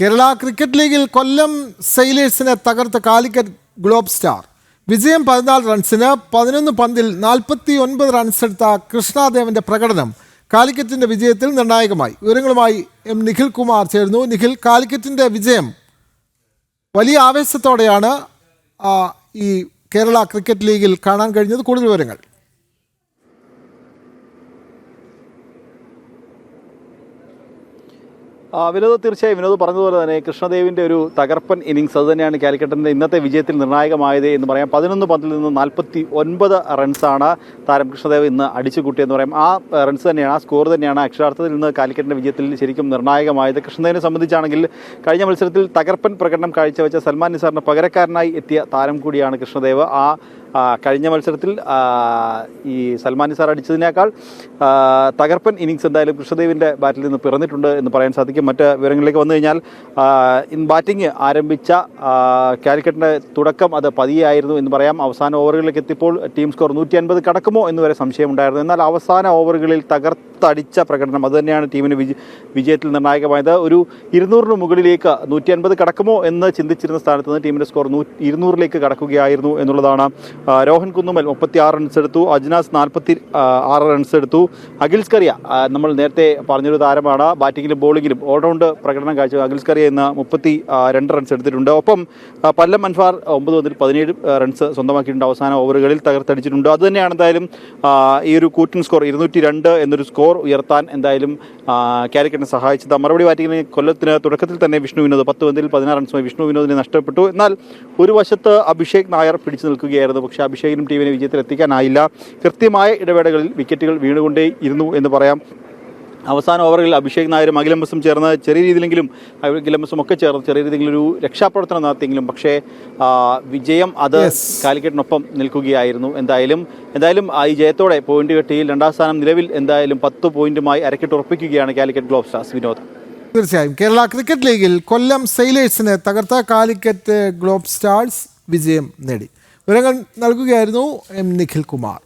Kerala cricket ലീഗിൽ കൊല്ലം സെയിലേഴ്സിനെ തകർത്ത Calicut globe star. വിജയം പതിനാല് റൺസിന് പതിനൊന്ന് പന്തിൽ നാൽപ്പത്തി ഒൻപത് റൺസെടുത്ത കൃഷ്ണാദേവന്റെ പ്രകടനം കാലിക്കറ്റിന്റെ വിജയത്തിൽ നിർണായകമായി. വിവരങ്ങളുമായി എം നിഖിൽ കുമാർ ചേർന്നു നിഖിൽ കാലിക്കറ്റിന്റെ വിജയം വലിയ ആവേശത്തോടെയാണ് ഈ കേരള ക്രിക്കറ്റ് ലീഗിൽ കാണാൻ കഴിഞ്ഞത്. കൂടുതൽ വിവരങ്ങൾ. വിനോദ് തീർച്ചയായും വിനോദ് പറഞ്ഞതുപോലെ തന്നെ കൃഷ്ണദേവിന്റെ ഒരു തകർപ്പൻ ഇന്നിങ്സ് അത് തന്നെയാണ് കാലിക്കറ്റിന്റെ ഇന്നത്തെ വിജയത്തിൽ നിർണായകമായത് എന്ന് പറയാം. പതിനൊന്ന് പന്തിൽ നിന്ന് നാൽപ്പത്തി ഒൻപത് റൺസാണ് താരം കൃഷ്ണദേവ് ഇന്ന് അടിച്ചു കൂട്ടിയെന്ന് പറയാം. ആ റൺസ് തന്നെയാണ് ആ സ്കോർ തന്നെയാണ് അക്ഷരാർത്ഥത്തിൽ നിന്ന് കാലിക്കറ്റിന്റെ വിജയത്തിൽ ശരിക്കും നിർണായകമായത്. കൃഷ്ണദേവിനെ സംബന്ധിച്ചാണെങ്കിൽ കഴിഞ്ഞ മത്സരത്തിൽ തകർപ്പൻ പ്രകടനം കാഴ്ചവെച്ച സൽമാൻ നിസാറിന് പകരക്കാരനായി എത്തിയ താരം കൂടിയാണ് കൃഷ്ണദേവ്. ആ, കഴിഞ്ഞ മത്സരത്തിൽ ഈ സൽമാനി നിസാർ അടിച്ചതിനേക്കാൾ തകർപ്പൻ ഇന്നിങ്സ് എന്തായാലും കൃഷ്ണദേവിന്റെ ബാറ്റിൽ നിന്ന് പിറന്നിട്ടുണ്ട് എന്ന് പറയാൻ സാധിക്കും. മറ്റ് വിവരങ്ങളിലേക്ക് വന്നു കഴിഞ്ഞാൽ ബാറ്റിംഗ് ആരംഭിച്ച കാലിക്കറ്റിന്റെ തുടക്കം അത് പതിയായിരുന്നു എന്ന് പറയാം. അവസാന ഓവറുകളിലേക്ക് എത്തിയപ്പോൾ ടീം സ്കോർ നൂറ്റി അൻപത് കടക്കുമോ എന്ന് വരെ സംശയമുണ്ടായിരുന്നു. എന്നാൽ അവസാന ഓവറുകളിൽ തകർത്തടിച്ച പ്രകടനം. അതുതന്നെയാണ് ടീമിന് വിജ വിജയത്തിൽ നിർണായകമായത്. ഒരു ഇരുന്നൂറിന് മുകളിലേക്ക് നൂറ്റി അൻപത് കടക്കുമോ എന്ന് ചിന്തിച്ചിരുന്ന സ്ഥാനത്ത് നിന്ന് ടീമിന്റെ സ്കോർ നൂ ഇരുന്നൂറിലേക്ക് കടക്കുകയായിരുന്നു എന്നുള്ളതാണ്. രോഹൻ കുന്നുമൽ മുപ്പത്തി ആറ് റൺസ് എടുത്തു. അജ്നാസ് നാൽപ്പത്തി ആറ് റൺസ് എടുത്തു. അഖിൽസ് കറിയ നമ്മൾ നേരത്തെ പറഞ്ഞൊരു താരമാണ്. ബാറ്റിങ്ങിലും ബോളിങ്ങിലും ഓൾറൗണ്ട് പ്രകടനം കാഴ്ച അഖിൽസ് കറിയ ഇന്ന് മുപ്പത്തി രണ്ട് റൺസ് എടുത്തിട്ടുണ്ട്. ഒപ്പം പല്ലം അൻഫാർ ഒമ്പത് പന്തിൽ പതിനേഴ് റൺസ് സ്വന്തമാക്കിയിട്ടുണ്ട്. അവസാന ഓവറുകളിൽ തകർത്തടിച്ചിട്ടുണ്ട്. അതുതന്നെയാണ് എന്തായാലും ഈ ഒരു കൂറ്റൻ സ്കോർ ഇരുന്നൂറ്റി രണ്ട് എന്നൊരു സ്കോർ ഉയർത്താൻ എന്തായാലും കാലിക്കറ്റിനെ സഹായിച്ചത്. മറുപടി ബാറ്റിങ്ങിന് കൊല്ലത്തിന് തുടക്കത്തിൽ തന്നെ വിഷ്ണു വിനോദ് പത്ത് പന്തിൽ പതിനാറ് റൺസുമായി വിഷ്ണു വിനോദിനെ നഷ്ടപ്പെട്ടു. എന്നാൽ ഒരു വശത്ത് അഭിഷേക് നായർ പിടിച്ചു നിൽക്കുകയായിരുന്നു. പക്ഷേ അഭിഷേകിനും ടീമിനെ വിജയത്തിൽ എത്തിക്കാനായില്ല കൃത്യമായ ഇടവേളകളിൽ വിക്കറ്റുകൾ വീണുകൊണ്ടേ ഇരുന്നു എന്ന് പറയാം. അവസാന ഓവറിൽ അഭിഷേക് നായരും അഖിലംബസും ചേർന്ന് ചെറിയ രീതിയിലെങ്കിലും അഖിലംബസും ഒക്കെ ചേർന്ന് ചെറിയ രീതിയിലെങ്കിലും ഒരു രക്ഷാപ്രവർത്തനം നടത്തിയെങ്കിലും പക്ഷേ വിജയം അത്. കാലിക്കറ്റിനൊപ്പം നിൽക്കുകയായിരുന്നു. എന്തായാലും എന്തായാലും ഈ ജയത്തോടെ പോയിന്റ് കെട്ടിയിൽ രണ്ടാം സ്ഥാനം നിലവിൽ എന്തായാലും പത്ത് പോയിന്റുമായി അരക്കിട്ട് ഉറപ്പിക്കുകയാണ് കാലിക്കറ്റ് ഗ്ലോബ് സ്റ്റാർസ് വിനോദ്. തീർച്ചയായും. കേരള ക്രിക്കറ്റ് ലീഗിൽ കൊല്ലം സെയിലേഴ്സിനെ തകർത്ത കാലിക്കറ്റ് ഗ്ലോബ് സ്റ്റാർസ് വിജയം നേടി. വിവരങ്ങൾ നൽകുകയായിരുന്നു എം നിഖിൽ കുമാർ.